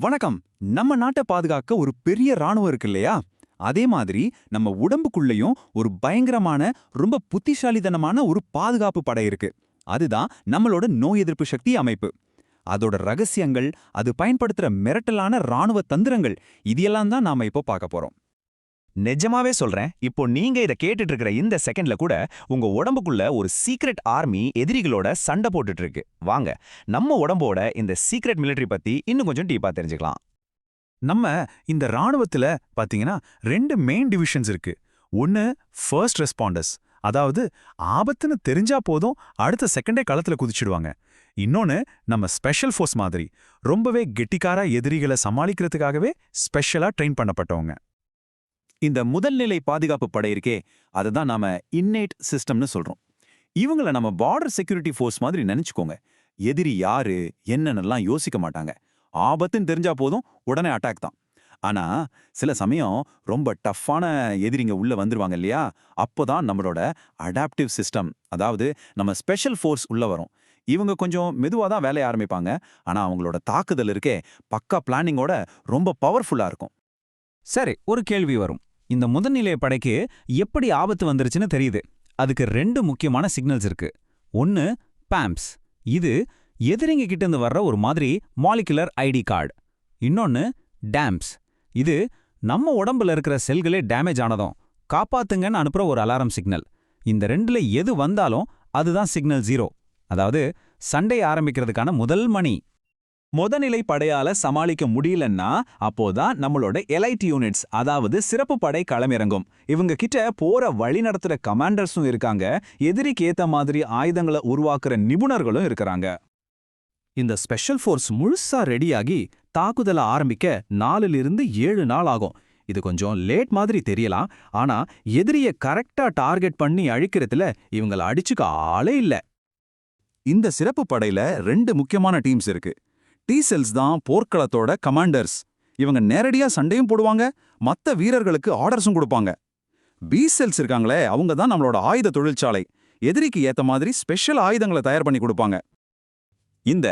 வணக்கம். நம்ம நாட்டை பாதுகாக்க ஒரு பெரிய ராணுவம் இருக்கு இல்லையா? அதே மாதிரி நம்ம உடம்புக்குள்ளேயும் ஒரு பயங்கரமான ரொம்ப புத்திசாலிதனமான ஒரு பாதுகாப்பு படை இருக்கு. அதுதான் நம்மளோட நோய் எதிர்ப்பு சக்தி அமைப்பு. அதோட ரகசியங்கள் அது பயன்படுத்துற மிரட்டலான ராணுவ தந்திரங்கள் இதெல்லாம் தான் நாம இப்போ பார்க்க போறோம். நிஜமாவே சொல்றேன் இப்போ நீங்க இத கேட்டுட்டு இருக்கிற இந்த செகண்ட்ல கூட உங்க உடம்புக்குள்ள ஒரு சீக்ரெட் ஆர்மி எதிரிகளோட சண்டை போட்டுட்டு இருக்கு வாங்க நம்ம உடம்போட இந்த சீக்ரெட் மிலிட்டரி பத்தி இன்னும் கொஞ்சம் டீப்பா தெரிஞ்சுக்கலாம். நம்ம இந்த ராணுவத்துல பாத்தீங்கன்னா ரெண்டு மெயின் டிவிஷன்ஸ் இருக்கு. ஒன்னு ஃபர்ஸ்ட் ரெஸ்பாண்டர்ஸ் அதாவது ஆபத்துன்னு தெரிஞ்சா போதும் அடுத்த செகண்டே களத்துல குதிச்சிடுவாங்க. இன்னொன்னு நம்ம ஸ்பெஷல் ஃபோர்ஸ் மாதிரி ரொம்பவே கெட்டிக்காரா எதிரிகளை சமாளிக்கிறதுக்காகவே ஸ்பெஷலா ட்ரெயின் பண்ணப்பட்டவங்க. இந்த முதல்நிலை பாதுகாப்பு படை இருக்கே அதுதான் நாம இன்னேட் சிஸ்டம்னு சொல்றோம். இவங்கள நம்ம பார்டர் செக்யூரிட்டி ஃபோர்ஸ் மாதிரி நினைச்சுக்கோங்க. எதிரி யாரு என்னன்னெல்லாம் யோசிக்க மாட்டாங்க. ஆபத்துன்னு தெரிஞ்சா போதும் உடனே அட்டாக் தான். ஆனா சில சமயம் ரொம்ப டஃப்பான எதிரிங்க உள்ள வந்துருவாங்க இல்லையா? அப்போதான் நம்மளோட அடாப்டிவ் சிஸ்டம் அதாவது நம்ம ஸ்பெஷல் ஃபோர்ஸ் உள்ள வரும். இவங்க கொஞ்சம் மெதுவாக தான் வேலையை ஆரம்பிப்பாங்க. ஆனா அவங்களோட தாக்குதல் இருக்கே பக்கா பிளானிங்கோட ரொம்ப பவர்ஃபுல்லா இருக்கும். சரி ஒரு கேள்வி வரும். இந்த முதல்நிலை படைக்கு எப்படி ஆபத்து வந்துருச்சுன்னு தெரியுது. அதுக்கு ரெண்டு முக்கியமான சிக்னல்ஸ் இருக்கு. ஒன்னு பாம்ப்ஸ் இது எதிரிங்க கிட்ட இருந்து வர்ற ஒரு மாதிரி மாலிகுலர் ஐடி கார்டு. இன்னொன்னு டேம்ப்ஸ் இது நம்ம உடம்புல இருக்கிற செல்களே டேமேஜ் ஆனதும் காப்பாத்துங்கன்னு அனுப்புற ஒரு அலாரம் சிக்னல் இந்த ரெண்டுல எது வந்தாலும் அதுதான் சிக்னல் ஜீரோ அதாவது சண்டை ஆரம்பிக்கிறதுக்கான முதல் மணி. முதநிலை படையால சமாளிக்க முடியலன்னா அப்போதான் நம்மளோட எலைட் யூனிட்ஸ் அதாவது சிறப்பு படை களமிறங்கும். இவங்க கிட்ட போற வழி நடத்துற கமாண்டர்ஸும் இருக்காங்க. எதிரிக்கு ஏத்த மாதிரி ஆயுதங்களை உருவாக்குற நிபுணர்களும் இருக்கிறாங்க. இந்த ஸ்பெஷல் ஃபோர்ஸ் முழுசா ரெடியாகி தாக்குதல ஆரம்பிக்க நாலுல இருந்து ஏழு நாள் ஆகும். இது கொஞ்சம் லேட் மாதிரி தெரியலாம். ஆனா எதிரிய கரெக்டா டார்கெட் பண்ணி அழிக்கிறதுல இவங்கள அடிச்சுக்க ஆளே இல்ல. இந்த சிறப்பு படையில ரெண்டு முக்கியமான டீம்ஸ் இருக்கு. டி செல்ஸ் தான் போர்க்களத்தோட கமாண்டர்ஸ் இவங்க நேரடியா சண்டையும் போடுவாங்க மத்த வீரர்களுக்கு ஆர்டர்ஸும் கொடுப்பாங்க. பி செல்ஸ் இருக்காங்களே அவங்க தான் நம்மளோட ஆயுத தொழிற்சாலை. எதிரிக்கு ஏத்த மாதிரி ஸ்பெஷல் ஆயுதங்களை தயார் பண்ணி கொடுப்பாங்க. இந்த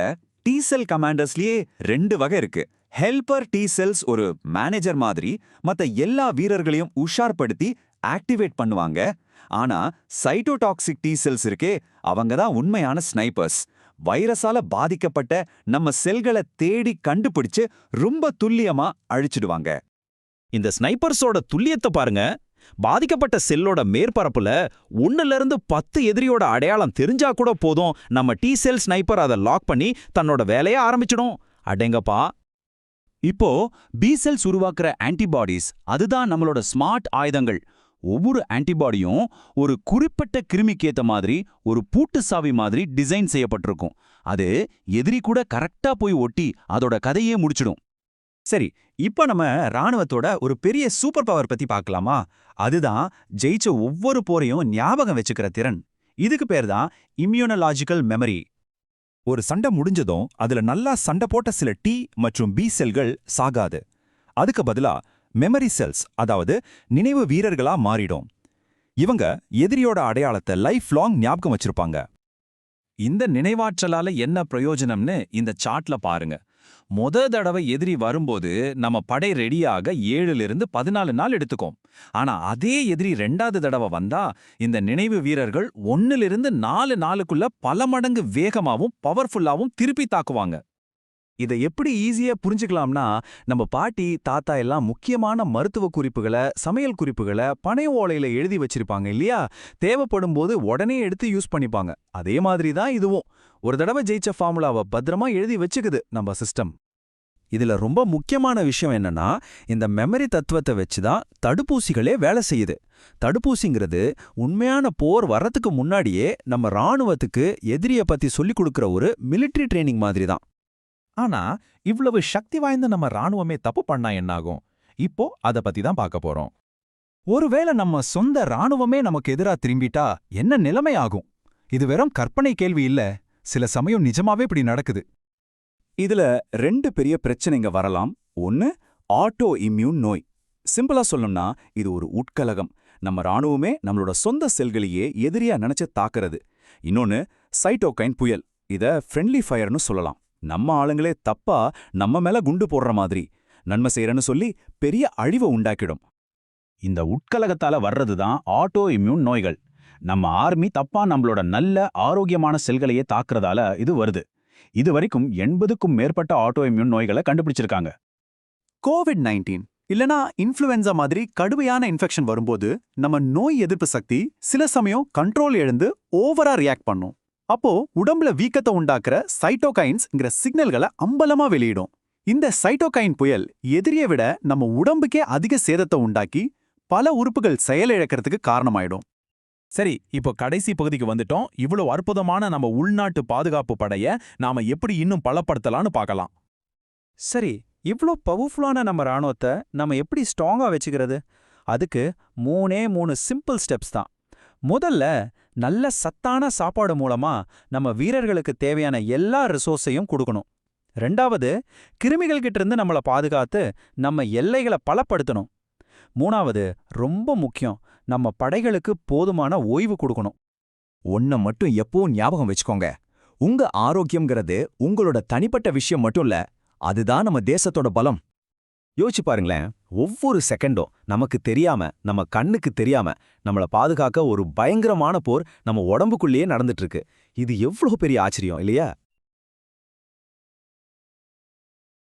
டி செல் கமாண்டர்ஸ்லயே ரெண்டு வகை இருக்கு. ஹெல்பர் டி செல்ஸ் ஒரு மேனேஜர் மாதிரி மத்த எல்லா வீரர்களையும் உஷார்படுத்தி ஆக்டிவேட் பண்ணுவாங்க. ஆனா சைட்டோடாக்சிக் டி செல்ஸ் இருக்கே அவங்க தான் உண்மையான ஸ்னைப்பர்ஸ் வைரஸால பாதிக்கப்பட்ட நம்ம செல்களை தேடி கண்டுபிடிச்சு ரொம்ப துல்லியமா அழிச்சிடுவாங்க. இந்த ஸ்னைப்பர்ஸோட துல்லியத்தை பாருங்க. பாதிக்கப்பட்ட செல்லோட மேற்பரப்புல ஒன்னுல இருந்து பத்து எதிரியோட அடையாளம் தெரிஞ்சா கூட போதும். நம்ம டி செல் ஸ்னைப்பர் அதை லாக் பண்ணி தன்னோட வேலைய ஆரம்பிச்சிடும். அடேங்கப்பா. இப்போ பி செல்ஸ் உருவாக்குற ஆன்டிபாடிஸ் அதுதான் நம்மளோட ஸ்மார்ட் ஆயுதங்கள். ஒவ்வொரு ஆன்டிபாடியும் ஒரு குறிப்பிட்ட கிருமிக்கு ஏத்த மாதிரி ஒரு பூட்டு சாவி மாதிரி டிசைன் செய்யப்பட்டிருக்கும். அது எதிரி கூட கரெக்டா போய் ஒட்டி அதோட கதையே முடிச்சிடும். சரி இப்போ நம்ம ராணுவத்தோட ஒரு பெரிய சூப்பர் பவர் பத்தி பார்க்கலாமா? அதுதான் ஜெயிச்ச ஒவ்வொரு போரையும் ஞாபகம் வச்சுக்கிற திறன். இதுக்கு பேர் தான் இம்யூனலாஜிக்கல் மெமரி ஒரு சண்டை முடிஞ்சதும் அதுல நல்லா சண்டை போட்ட சில டி மற்றும் பி செல்கள் சாகாது. அதுக்கு பதிலா மெமரி செல்ஸ் அதாவது நினைவு வீரர்களா மாறிடும். இவங்க எதிரியோட அடையாளத்தை லைஃப் லாங் ஞாபகம் வச்சிருப்பாங்க. இந்த நினைவாற்றலால என்ன பிரயோஜனம்னு இந்த சார்ட்ல பாருங்க. முத தடவை எதிரி வரும்போது நம்ம படை ரெடியாக ஏழுல இருந்து பதினாலு நாள் எடுத்துக்கும். ஆனா அதே எதிரி ரெண்டாவது தடவை வந்தா இந்த நினைவு வீரர்கள் ஒன்னுல இருந்து நாலு நாளுக்குள்ள பல மடங்கு வேகமாவும் பவர்ஃபுல்லாவும் திருப்பி தாக்குவாங்க. இதை எப்படி ஈஸியா புரிஞ்சுக்கலாம்னா நம்ம பாட்டி தாத்தா எல்லாம் முக்கியமான மருத்துவ குறிப்புகளை சமையல் குறிப்புகளை பனை ஓலையில எழுதி வச்சிருப்பாங்க இல்லையா? தேவைப்படும் போது உடனே எடுத்து யூஸ் பண்ணிப்பாங்க. அதே மாதிரி தான் இதுவும். ஒரு தடவை ஜெயிச்ச ஃபார்முலாவை பத்திரமா எழுதி வச்சுக்குது நம்ம சிஸ்டம் இதுல ரொம்ப முக்கியமான விஷயம் என்னன்னா இந்த மெமரி தத்துவத்தை வச்சு தான் தடுப்பூசிகளே வேலை செய்யுது. தடுப்பூசிங்கிறது உண்மையான போர் வர்றதுக்கு முன்னாடியே நம்ம ராணுவத்துக்கு எதிரிய பத்தி சொல்லிக் கொடுக்குற ஒரு மிலிட்டரி ட்ரைனிங் மாதிரி தான் ஆனா இவ்வளவு சக்தி வாய்ந்த நம்ம ராணுவமே தப்பு பண்ணா என்னாகும்? இப்போ அத பத்தி தான் பார்க்க போறோம். ஒருவேளை நம்ம சொந்த ராணுவமே நமக்கு எதிரா திரும்பிட்டா என்ன நிலைமை ஆகும்? இது வெறும் கற்பனை கேள்வி இல்ல. சில சமயம் நிஜமாவே இப்படி நடக்குது. இதுல ரெண்டு பெரிய பிரச்சனைங்க வரலாம். ஒன்னு ஆட்டோ இம்யூன் நோய் சிம்பிளா சொல்லணும்னா இது ஒரு உட்கலகம். நம்ம ராணுவமே நம்மளோட சொந்த செல்களையே எதிரியா நினைச்சு தாக்குறது. இன்னொன்னு சைட்டோகைன் புயல். இத ஃப்ரெண்ட்லி ஃபயர்னு சொல்லலாம். நம்ம ஆளுங்களே தப்பா நம்ம மேல குண்டு போடுற மாதிரி. நன்மை செய்யறேன்னு சொல்லி பெரிய அழிவை உண்டாக்கிடும். இந்த உட்கலகத்தால வர்றது தான் ஆட்டோ இம்யூன் நோய்கள். நம்ம ஆர்மி தப்பா நம்மளோட நல்ல ஆரோக்கியமான செல்களையே தாக்குறதால இது வருது. இது வரைக்கும் எண்பதுக்கும் மேற்பட்ட ஆட்டோ இம்யூன் நோய்களை கண்டுபிடிச்சிருக்காங்க. கோவிட் நைன்டீன் இல்லனா இன்ஃப்ளூயன்சா மாதிரி கடுமையான இன்ஃபெக்ஷன் வரும்போது நம்ம நோய் எதிர்ப்பு சக்தி சில சமயம் கண்ட்ரோல் எழுந்து ஓவரா ரியாக்ட் பண்ணும். அப்போ உடம்புல வீக்கத்தை உண்டாக்குற சைட்டோகைன்ஸ்ங்கிற சிக்னல்களை அம்பலமா வெளியிடும். இந்த சைட்டோகைன் புயல் எதிரியை விட நம்ம உடம்புக்கே அதிக சேதத்தை உண்டாக்கி பல உறுப்புகள் செயலிழக்கிறதுக்கு காரணமாயிடும். சரி இப்போ கடைசி பகுதிக்கு வந்துட்டோம். இவ்வளவு அற்புதமான நம்ம உள்நாட்டு பாதுகாப்பு படைய நாம எப்படி இன்னும் பலப்படுத்தலாம்னு பார்க்கலாம். சரி இவ்ளோ பவர்ஃபுல்லான நம்ம ராணுவத்தை நம்ம எப்படி ஸ்ட்ராங்கா வச்சுக்கிறது? அதுக்கு மூணே மூணு சிம்பிள் ஸ்டெப்ஸ் தான். முதல்ல நல்ல சத்தான சாப்பாடு மூலமா நம்ம வீரர்களுக்கு தேவையான எல்லா ரிசோர்ஸையும் கொடுக்கணும். ரெண்டாவது கிருமிகள் கிட்ட இருந்து நம்மள பாதுகாத்து நம்ம எல்லைகளை பலப்படுத்தணும். மூணாவது ரொம்ப முக்கியம் நம்ம படைகளுக்கு போதுமான ஓய்வு கொடுக்கணும். ஒன்ன மட்டும் எப்பவும் ஞாபகம் வச்சுக்கோங்க. உங்க ஆரோக்கியம்ங்கிறது உங்களோட தனிப்பட்ட விஷயம் மட்டும் இல்ல அதுதான் நம்ம தேசத்தோட பலம். யோசிச்சு பாருங்களேன். ஒவ்வொரு செகண்டும் நமக்கு தெரியாம நம்ம கண்ணுக்கு தெரியாம நம்மள பாதுகாக்க ஒரு பயங்கரமான போர் நம்ம உடம்புக்குள்ளேயே நடந்துட்டு இருக்கு. இது எவ்வளவு பெரிய ஆச்சரியம் இல்லையா?